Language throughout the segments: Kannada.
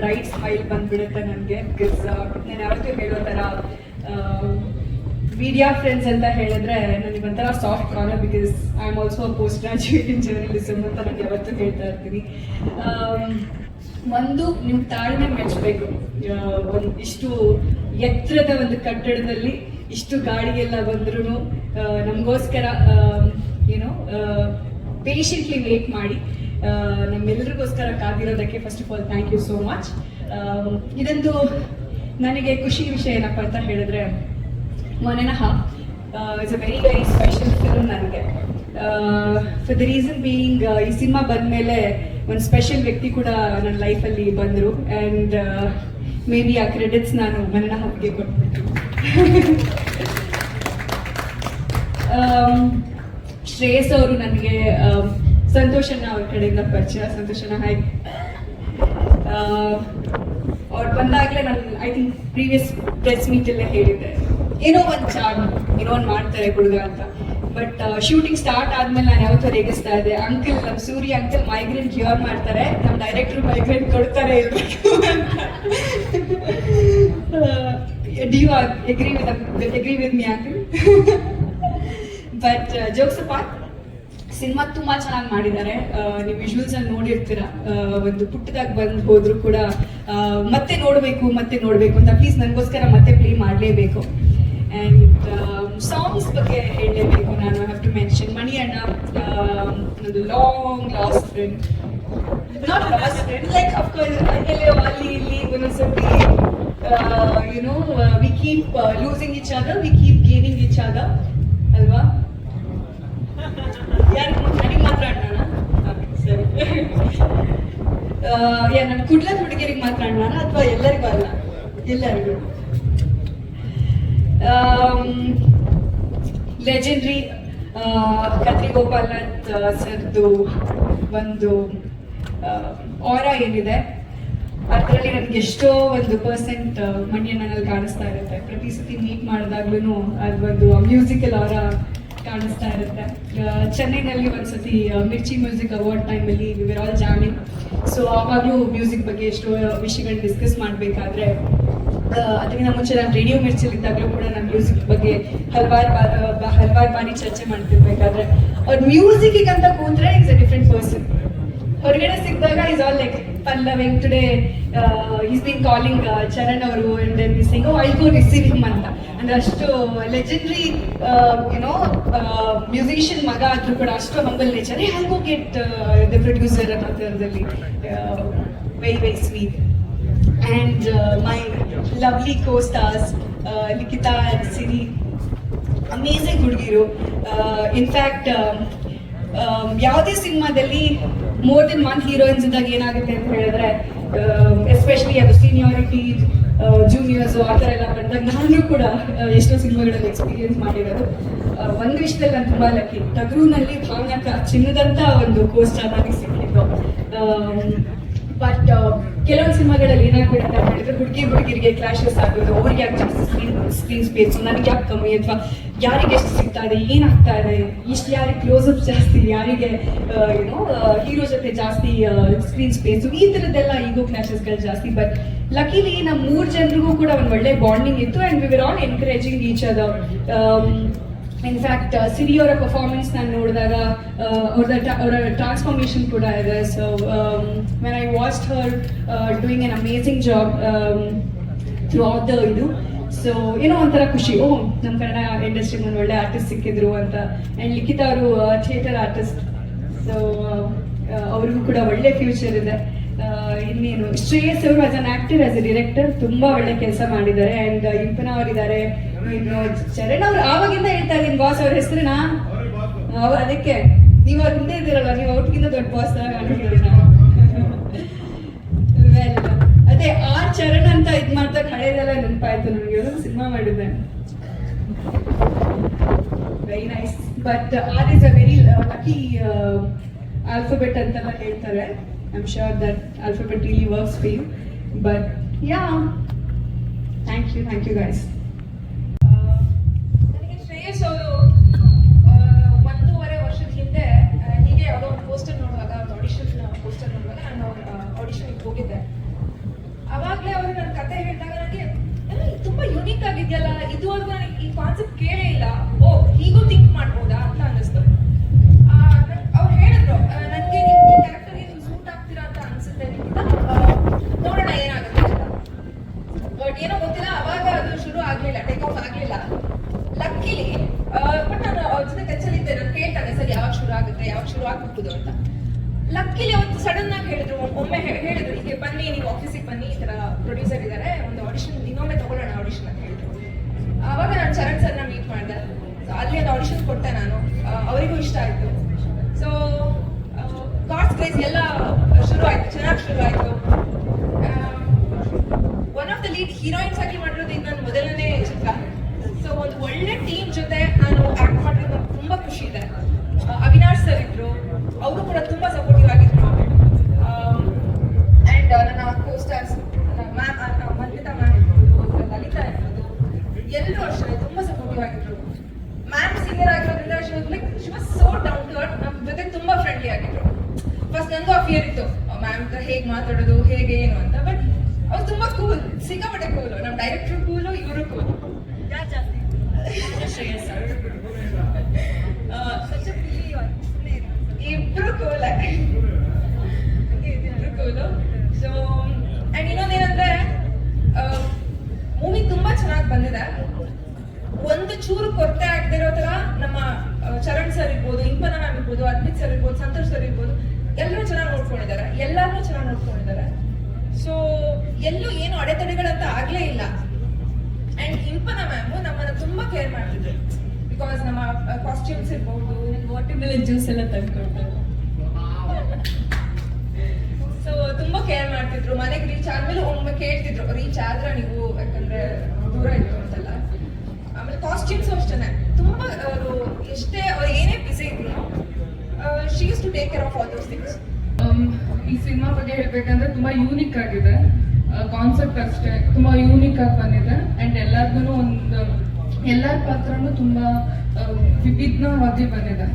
ಬ್ರೈಟ್ ಸ್ಮೈಲ್ ಬಂದ್ಬಿಡುತ್ತೆ ನನಗೆ ಬಿಕಾಸ್ ನಾನು ಯಾವತ್ತೂ ಹೇಳೋ ಥರ ಮೀಡಿಯಾ ಫ್ರೆಂಡ್ಸ್ ಅಂತ ಹೇಳಿದ್ರೆ ನನಗೆ ಒಂಥರ soft corner because I am also post graduate in journalism ಅಂತ ನಾನು ಯಾವತ್ತೂ ಹೇಳ್ತಾ ಇರ್ತೀನಿ. ಒಂದು ನಿಮ್ಮ ತಾಳ್ಮೆ ಮೆಚ್ಚಬೇಕು ಒಂದು ಇಷ್ಟು ಎತ್ತರದ ಒಂದು ಕಟ್ಟಡದಲ್ಲಿ ಇಷ್ಟು ಗಾಡಿಗೆಲ್ಲ ಬಂದ್ರೂ ನಮಗೋಸ್ಕರ ಏನೋ ಪೇಷಂಟ್ಲಿ ವೇಟ್ ಮಾಡಿ. ನಮ್ಮೆಲ್ಲರಿಗೋಸ್ಕರ ಕಾದಿರೋದಕ್ಕೆ first of all thank you so much ಇದೊಂದು ನನಗೆ ಖುಷಿ ವಿಷಯ ಏನಪ್ಪ ಅಂತ ಹೇಳಿದ್ರೆ ಮೊನೆನಹ it's a very very special film ನನಗೆ. ಫಾರ್ ದ ರೀಸನ್ ಬೀಯಿಂಗ್ ಈ ಸಿನಿಮಾ ಬಂದಮೇಲೆ ಒಂದು ಸ್ಪೆಷಲ್ ವ್ಯಕ್ತಿ ಕೂಡ ನನ್ನ ಲೈಫಲ್ಲಿ ಬಂದರು. ಆ್ಯಂಡ್ ಮೇ ಬಿ ಆ ಕ್ರೆಡಿಟ್ಸ್ ನಾನು ಮನೆನ ಹಬ್ಗೆ ಕೊಟ್ಬಿಟ್ಟು ಶ್ರೇಯಸ್ ಅವರು ನನಗೆ ಸಂತೋಷನ ಅವ್ರ ಕಡೆಯಿಂದ ಪರಿಚಯ, ಸಂತೋಷನ ಹಾಯ್. ಅವ್ರು ಬಂದಾಗಲೇ ನಾನು ಐ ಥಿಂಕ್ ಪ್ರೀವಿಯಸ್ ಪ್ರೆಸ್ ಮೀಟಲ್ಲೇ ಹೇಳಿದ್ದೆ. ಏನೋ ಒಂದು ಚಾರ್ಮ್ ಏನೋ ಒಂದು ಮಾಡ್ತಾರೆ ಹುಡುಗ ಅಂತ. ಬಟ್ ಶೂಟಿಂಗ್ ಸ್ಟಾರ್ಟ್ ಆದ್ಮೇಲೆ ನಾನು ಯಾವತ್ತೂ ರೇಗಿಸ್ತಾ ಇದ್ದೆ. ಅಂಕಲ್ ನಮ್ಮ ಸೂರ್ಯ ಅಂಕಲ್ ಮೈಗ್ರೇನ್ ಕ್ಯೂರ್ ಮಾಡ್ತಾರೆ. ನಮ್ಮ ಡೈರೆಕ್ಟ್ರು ಮೈಗ್ರೇನ್ ಕೊಡ್ತಾರೆ ಇರಬೇಕು do you agree with agree with me uncle but jokes part cinema ತುಂಬಾ ಚೆನ್ನಾಗಿ ಮಾಡಿದ್ದಾರೆ. ನೀವು ವಿಜುವಲ್ಸ್ ಅಲ್ಲಿ ನೋಡಿರ್ತೀರ. ಒಂದು ಪುಟ್ಟದಾಗ ಬಂದು ಹೋದ್ರು ಕೂಡ ಮತ್ತೆ ನೋಡಬೇಕು ಮತ್ತೆ ನೋಡಬೇಕು ಅಂತ ಪ್ಲೀಸ್ ನನಗೋಸ್ಕರ ಮತ್ತೆ ಪ್ಲೇ ಮಾಡಲೇಬೇಕು. ಆ್ಯಂಡ್ ಸಾಂಗ್ಸ್ ಬಗ್ಗೆ ಹೇಳಲೇಬೇಕು ನಾನು ಹ್ಯಾವ್ ಟು ಮೆನ್ಷನ್ ಮಣಿ ಅಣ್ಣ long lost friend not lost friend like of course ಅಲ್ಲಿ ಇಲ್ಲಿ ಒಂದೊಂದ್ಸತಿ you know we keep losing each other we keep gaining each other yeah ನನ್ನ ಕುಡ್ಲ ಹುಡುಗಿರಿಗೆ ಮಾತಾಡೋಣ ಅಥವಾ ಎಲ್ಲರಿಗೂ ಅಲ್ಲ? ಎಲ್ಲರಿಗೂ. ಲೆಜೆಂಡ್ರಿ ಕತ್ರಿ ಗೋಪಾಲನಾಥ್ ಸರ್ದು ಒಂದು ಆರ ಏನಿದೆ. ಅದರಲ್ಲಿ ನನಗೆ ಎಷ್ಟೋ ಒಂದು ಪರ್ಸೆಂಟ್ ಮಣ್ಯ ನನ್ನಲ್ಲಿ ಕಾಣಿಸ್ತಾ ಇರುತ್ತೆ. ಪ್ರತಿ ಸತಿ ಮೀಟ್ ಮಾಡಿದಾಗ್ಲೂ ಅದು ಒಂದು ಮ್ಯೂಸಿಕಲ್ ಅವರ ಕಾಣಿಸ್ತಾ ಇರುತ್ತೆ. ಚೆನ್ನೈನಲ್ಲಿ ಒಂದ್ಸತಿ ಮಿರ್ಚಿ ಮ್ಯೂಸಿಕ್ ಅವಾರ್ಡ್ ಟೈಮಲ್ಲಿ ವಿರ್ ಆಲ್ ಜಾಮಿಂಗ್ ಸೊ ಆವಾಗಲೂ ಮ್ಯೂಸಿಕ್ ಬಗ್ಗೆ ಎಷ್ಟೋ ವಿಷಯಗಳನ್ನ ಡಿಸ್ಕಸ್ ಮಾಡಬೇಕಾದ್ರೆ ಅದಕ್ಕಿಂತ ಮುಂಚೆ ನಾನು ರೇಡಿಯೋ ಮಿರ್ಚಲ್ಲಿದ್ದಾಗಲೂ ಕೂಡ ನಾನು ಮ್ಯೂಸಿಕ್ ಬಗ್ಗೆ ಹಲವಾರು ಹಲವಾರು ಬಾರಿ ಚರ್ಚೆ ಮಾಡ್ತಿರ್ಬೇಕಾದ್ರೆ, ಅವ್ರ ಮ್ಯೂಸಿಕ್ಗಂತ ಅಂತ ಕೂತ್ರೆ ಇಸ್ ಅ ಡಿಫ್ರೆಂಟ್ ಪರ್ಸನ್ ಹೊರಗಡೆ ಸಿಕ್ಕಿದಾಗ is all like following today is been calling Charan ಅವರು and then sing I go receive him ಅಂತ. ಅಂದ್ರೆ ಅಷ್ಟು ಲೆಜೆಂಡ್ರಿ ಯುನೋ ಮ್ಯೂಸಿಷಿಯನ್ ಮಗ ಆದ್ರೂ ಕೂಡ ಅಷ್ಟು humble nature I go get the producer ಅನ್ನೋದ್ರಲ್ಲಿ very very sweet and my lovely co stars Likhita Siri amazing ಹುಡುಗಿರು. ಇನ್ಫ್ಯಾಕ್ಟ್ ಯಾವುದೇ ಸಿನಿಮಾದಲ್ಲಿ ಮೋರ್ ದೆನ್ ಒನ್ ಹೀರೋಯಿನ್ಸ್ ಇದ್ದಾಗ ಏನಾಗುತ್ತೆ ಅಂತ ಹೇಳಿದ್ರೆ ಎಸ್ಪೆಷಲಿ ಅದು ಸೀನಿಯಾರಿಟಿ ಜೂನಿಯರ್ಸ್ ಆ ಥರ ಎಲ್ಲ ಬಂದಾಗ ನಾನು ಕೂಡ ಎಷ್ಟೋ ಸಿನಿಮಾಗಳಲ್ಲಿ ಎಕ್ಸ್ಪೀರಿಯನ್ಸ್ ಮಾಡಿರೋದು. ಒಂದು ವಿಷಯದಲ್ಲಿ ನಾನು ತುಂಬ ಲಕ್ಕಿ ತಗರೂನಲ್ಲಿ ಭಾವನಾಕ ಚಿನ್ನದಂತ ಒಂದು ಕೋಸ್ಟ್ ನನಗೆ ಸಿಕ್ಕಿದ್ದು ಬಟ್ ಕೆಲವೊಂದು ಸಿನಿಮಾಗಳಲ್ಲಿ ಏನಾಗ್ಬಿಡುತ್ತೆ ಅಂತ ಹೇಳಿದ್ರೆ ಹುಡುಗಿ ಹುಡುಗಿರಿಗೆ ಕ್ಲಾಶಸ್ ಆಗೋದು, ಅವ್ರಿಗೆ ಯಾಕೆ ಸ್ಕ್ರೀನ್ ಸ್ಕ್ರೀನ್ ಸ್ಪೇಸ್ ನನಗೆ ಯಾಕೆ ಕಮ್ಮಿ? ಅಥವಾ ಯಾರಿಗೆ ಎಷ್ಟು ಸಿಗ್ತಾ ಇದೆ ಏನಾಗ್ತಾ ಇದೆ, ಇಷ್ಟು ಯಾರಿಗೆ ಕ್ಲೋಸಪ್ ಜಾಸ್ತಿ, ಯಾರಿಗೆ ಏನೋ ಹೀರೋ ಜೊತೆ ಜಾಸ್ತಿ ಸ್ಕ್ರೀನ್ ಸ್ಪೇಸು ಈ ಥರದ್ದೆಲ್ಲ ಈಗೋ ಕ್ಲಾಶಸ್ಗಳು ಜಾಸ್ತಿ. ಬಟ್ ಲಕ್ಕಿಲಿ ನಮ್ಮ ಮೂರು ಜನರಿಗೂ ಕೂಡ ಒಂದು ಒಳ್ಳೆ ಬಾಂಡಿಂಗ್ ಇತ್ತು and we were all encouraging each ಅದ ಇನ್ಫ್ಯಾಕ್ಟ್ ಸಿರಿ ಅವರ ಪರ್ಫಾರ್ಮೆನ್ಸ್ ನಾನು ನೋಡಿದಾಗ ಅವ್ರದ ಅವರ ಟ್ರಾನ್ಸ್ಫಾರ್ಮೇಷನ್ ಕೂಡ ಇದೆ. So when I watch her doing an amazing job throughout the ಇದು ಸೊ ಏನೋ ಒಂಥರ ಖುಷಿ. ಓ ನಮ್ಮ ಕನ್ನಡ ಇಂಡಸ್ಟ್ರಿ ಒಂದು ಒಳ್ಳೆ ಆರ್ಟಿಸ್ಟ್ ಸಿಕ್ಕಿದ್ರು ಅಂತ. ಆ್ಯಂಡ್ ಲಿಖಿತ ಅವರು ಥಿಯೇಟರ್ ಆರ್ಟಿಸ್ಟ್ ಸೊ ಅವ್ರಿಗೂ ಕೂಡ ಒಳ್ಳೆ ಫ್ಯೂಚರ್ ಇದೆ. ಆ, ಇನ್ನೇನು ಶ್ರೇಯಸ್ ಅವರು as an actor as a director ತುಂಬಾ ಒಳ್ಳೆ ಕೆಲಸ ಮಾಡಿದ್ದಾರೆ. ಅಂಡ್ ಇಂಪನ ಅವರಿದ್ದಾರೆ. ಇನ್ನು ಚರಣ್ ಅವ್ರು ಆವಾಗಿಂದ ಹೇಳ್ತಾರೆ ನಿನ್ ಬಾಸ್ ಅವ್ರ ಹೆಸರಿನ ಅದಕ್ಕೆ ನೀವು ಅವ್ರ ಹಿಂದೆ ಇದ್ದೀರಲ್ಲ ನೀವು ಅವ್ರಿಗಿಂತ ದೊಡ್ಡ ಬಾಸ್ ಕಾಣಿಸ್ತೀರಿ ನಾವು ವೆಲ್ ಅದೇ ಚರಣ್ ಅಂತ ಇದ್ ಮಾಡ್ತಾ ಹಳೆದೆಲ್ಲ ನೆನಪಾಯ್ತು ನನಗೆ ಸಿನಿಮಾ ಮಾಡಿದ್ದೆ. Very nice but R is a very lucky alphabet ಅಂತೆಲ್ಲ ಹೇಳ್ತಾರೆ. I am sure that alphabet really works for you but yeah thank you thank you guys ನನಗೆ ಶ್ರೇಯಸ್ ಅವರು ಒಂದೂವರೆ ವರ್ಷದ ಹಿಂದೆ ಹೀಗೆ ಯಾವುದೋ ಒಂದು ಪೋಸ್ಟರ್ ನೋಡುವಾಗ, ಒಂದು ಆಡಿಷನ್ ಪೋಸ್ಟರ್ ನೋಡುವಾಗ ನಾನು ಆಡಿಷನ್ಗೆ ಹೋಗಿದ್ದೆ. ಅವಾಗಲೇ ಅವರು ನನ್ನ ಕತೆ ಹೇಳಿದಾಗ ನನಗೆ ತುಂಬಾ ಯುನೀಕ್ ಆಗಿದೆಯಲ್ಲ, ಇದುವರೆಗೂ ನನಗೆ ಈ ಕಾನ್ಸೆಪ್ಟ್ ಕೇಳೇ ಇಲ್ಲ. ಓ, ಹೀಗೂ ಥಿಂಕ್ ಮಾಡ್ಬೋದಾ? ಅಂತ ಅನ್ನಿಸ್ತು. ಅವ್ರು ಹೇಳಿದ್ರು ನನಗೆ ಈ ಇದು ಸೂಟ್ ಆಗ್ತೀರಾ ಅಂತ ಅನ್ಸುತ್ತೆ ನೋಡೋಣ ಏನಾಗುತ್ತೆ ಬಟ್ ಏನೋ ಗೊತ್ತಿಲ್ಲ, ಅವಾಗ ಅದು ಶುರು ಆಗ್ಲಿಲ್ಲ ಟೇಕ್ ಆಫ್ ಆಗ್ಲಿಲ್ಲ. ಲಕ್ಕಿಲಿ ಬಟ್ ನಾನು ಅವ್ರ ಜೊತೆ ಕಚ್ಚಲಿದ್ದೆ ನಾನು ಕೇಳ್ತಾನೆ, ಸರಿ, ಯಾವಾಗ ಶುರು ಆಗುತ್ತೆ, ಯಾವಾಗ ಶುರು ಆಗ್ಬಹುದು ಅಂತ. ಲಕ್ಕಿಲಿ ಅವತ್ತು ಸಡನ್ ಆಗಿ ಹೇಳಿದ್ರು, ಒಮ್ಮೆ ಹೇಳಿದ್ರು. ಆಫೀಸಿಗೆ ಬನ್ನಿ, ಈ ಥರ ಪ್ರೊಡ್ಯೂಸರ್ ಇದ್ದಾರೆ ಒಂದು ಆಡಿಷನ್ ಇನ್ನೊಮ್ಮೆ ತಗೊಳ್ಳೋಣ ಆಡಿಷನ್ ಅಂತ ಹೇಳಿದ್ರು. ಆವಾಗ ನಾನು ಚರಣ್ ಸರ್ನ ಮೀಟ್ ಮಾಡಿದೆ. ಸೊ ಅಲ್ಲಿ ಒಂದು ಆಡಿಷನ್ ಕೊಟ್ಟೆ ನಾನು. ಅವರಿಗೂ ಇಷ್ಟ ಆಯಿತು. ಸೊ ಕಾಸ್ಟ್ ಪ್ರೈಸ್ ಎಲ್ಲ ಶುರು ಆಯಿತು, ಚೆನ್ನಾಗಿ ಶುರು ಆಯಿತು. One of the lead heroines ಆಗಿ ಮಾಡಿರೋದು ಇದು ನನ್ನ ಮೊದಲನೇ ಚಿತ್ರ. ಸೊ ಒಂದು ಒಳ್ಳೆ ಟೀಮ್ ಜೊತೆ ನಾನು ಆ್ಯಕ್ಟ್ ಮಾಡಿರೋದು ನನಗೆ ತುಂಬಾ ಖುಷಿ ಇದೆ. ಅವಿನಾಶ್ ಸರ್ ಇದ್ರು. ಅವರು ಕೂಡ ತುಂಬ ಸಪೋರ್ಟಿವ್ ಆಗಿದ್ರು ಅಂಡ್ ನನ್ನ co stars ma'am Manvitha ma'am ಇರ್ಬೋದು ಲಲಿತಾ ಇರ್ಬೋದು ಎಲ್ಲರೂ ಅಷ್ಟೇ ತುಂಬಾ ಸಪೋರ್ಟಿವ್ ಆಗಿದ್ರು ಮ್ಯಾಮ್ ಸೀನಿಯರ್ ಆಗಿರೋದ್ರಿಂದ she was like she was so down to earth ನಮ್ಮ ಜೊತೆ ತುಂಬಾ ಫ್ರೆಂಡ್ಲಿ ಆಗಿದ್ರು ಫಸ್ಟ್ ನನಗೂ ಆ ಫಿಯರ್ ಇತ್ತು ಮ್ಯಾಮ್ ಹತ್ರ ಹೇಗೆ ಮಾತಾಡೋದು ಹೇಗೆ ಏನು ಅಂತ. ಬಟ್ ಅವ್ರು ತುಂಬಾ ಕೂಲ್ ಸಿಕ್ಕಾಪಟ್ಟೆ ಕೂಲು ನಮ್ಮ ಡೈರೆಕ್ಟರ್ ಕೂಲು ಇವರು ಕೂಲು ಶ್ರೇಯಸ್ ಇಬ್ರು ಕೂಲ್ ಇಬ್ರು ಕೂಲು ಸೊ ಅಂಡ್ ಇನ್ನೊಂದೇನಂದ್ರೆ ಮೂವಿ ತುಂಬಾ ಚೆನ್ನಾಗಿ ಬಂದಿದೆ. ಒಂದು ಚೂರು ಕೊರತೆ ಆಗದಿರೋ ತರ ನಮ್ಮ ಚರಣ್ ಸರ್ ಇರ್ಬೋದು ಇಂಪನ ಆಗಿರ್ಬೋದು ಇರ್ಬೋದು ಅದ್ಮಿತ್ ಸರ್ ಇರ್ಬೋದು ಸಂತೋಷ್ ಸರ್ ಇರ್ಬೋದು ಎಲ್ಲರೂ ಚೆನ್ನಾಗಿ ನೋಡ್ಕೊಂಡಿದ್ದಾರೆ ಎಲ್ಲರೂ ಚೆನ್ನಾಗಿ ನೋಡ್ಕೊಂಡಿದ್ದಾರೆ. ಸೊ ಎಲ್ಲೂ ಏನು ಅಡೆತಡೆಗಳಂತ ಆಗ್ಲೇ ಇಲ್ಲ. ಅಂಡ್ ಇಂಪನ ಮ್ಯಾಮ್ ನಮ್ಮನ್ನ ತುಂಬಾ ಕೇರ್ ಮಾಡ್ತಿದ್ರು. ಬಿಕಾಸ್ ನಮ್ಮ ಕಾಸ್ಟ್ಯೂಮ್ಸ್ ಇರ್ಬೋದು. ವಾಟರ್ ಮೆಲನ್ ಜ್ಯೂಸ್ ಎಲ್ಲ ತಂದ್ಕೊಡ್ತಾರೆ ಸೊ ತುಂಬಾ ಕೇರ್ ಮಾಡ್ತಿದ್ರು. ಮನೆಗೆ ರೀಚ್ ಆದ್ಮೇಲೆ ಒಮ್ಮೆ ಕೇಳ್ತಿದ್ರು ರೀಚ್ ಆದ್ರ ನೀವು? ಯಾಕಂದ್ರೆ ದೂರ ಇತ್ತು ಅಂತಲ್ಲ. ಆಮೇಲೆ ಕಾಸ್ಟ್ಯೂಮ್ಸ್ ಅಷ್ಟೇನೆ. ತುಂಬಾ ಅವರು ಎಷ್ಟೇ ಅವ್ರು ಏನೇ she used to take care of all those things Um, ಈ ಸಿನಿಮಾ ಬಗ್ಗೆ ಹೇಳ್ಬೇಕಂದ್ರೆ ತುಂಬಾ ಯೂನಿಕ್ ಆಗಿದೆ. ಕಾನ್ಸೆಪ್ಟ್ ಅಷ್ಟೇ ತುಂಬಾ ಯೂನಿಕ್ ಆಗಿ ಬಂದಿದೆ. ಅಂಡ್ ಎಲ್ಲರಿಗೂ ಒಂದು ಎಲ್ಲರ ಪಾತ್ರನೂ ತುಂಬಾ ವಿಭಿನ್ನವಾಗಿ ಬಂದಿದೆ.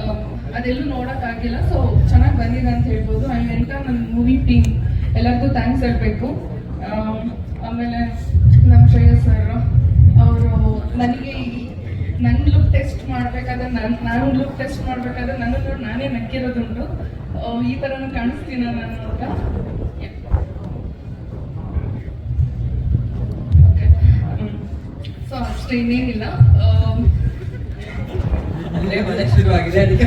Um, ಅದೆಲ್ಲೂ ನೋಡೋಕ್ಕಾಗಿಲ್ಲ ಸೊ ಚೆನ್ನಾಗಿ ಬಂದಿದೆ ಅಂತ ಹೇಳ್ಬೋದು. ಆ್ಯಂಡ್ ಎಂಟ ನನ್ನ ಮೂವಿ ಟೀಮ್ ಎಲ್ಲರಿಗೂ ಥ್ಯಾಂಕ್ಸ್ ಹೇಳ್ಬೇಕು. Um, ಆಮೇಲೆ ನಮ್ಮ ಶ್ರೇಯಸ್ ಸರ್ ಅವರು ನನಗೆ ನನ್ನ ಲುಕ್ ಟೆಸ್ಟ್ ಮಾಡ್ಬೇಕಾದ್ರೆ ನಾನು ನಾನು ಲುಕ್ ಟೆಸ್ಟ್ ಮಾಡ್ಬೇಕಾದ್ರೆ ನನ್ನ ನೋಡಿ ನಾನೇ ನಕ್ಕಿರೋದುಂಟು ಈ ಥರನೂ ಕಾಣಿಸ್ತೀನ ನಾನು ಅಂತ? ಸೊ ಅಷ್ಟೇ ಇನ್ನೇನಿಲ್ಲ. ಶುರುವಾಗಿದೆ, ಅದಕ್ಕೆ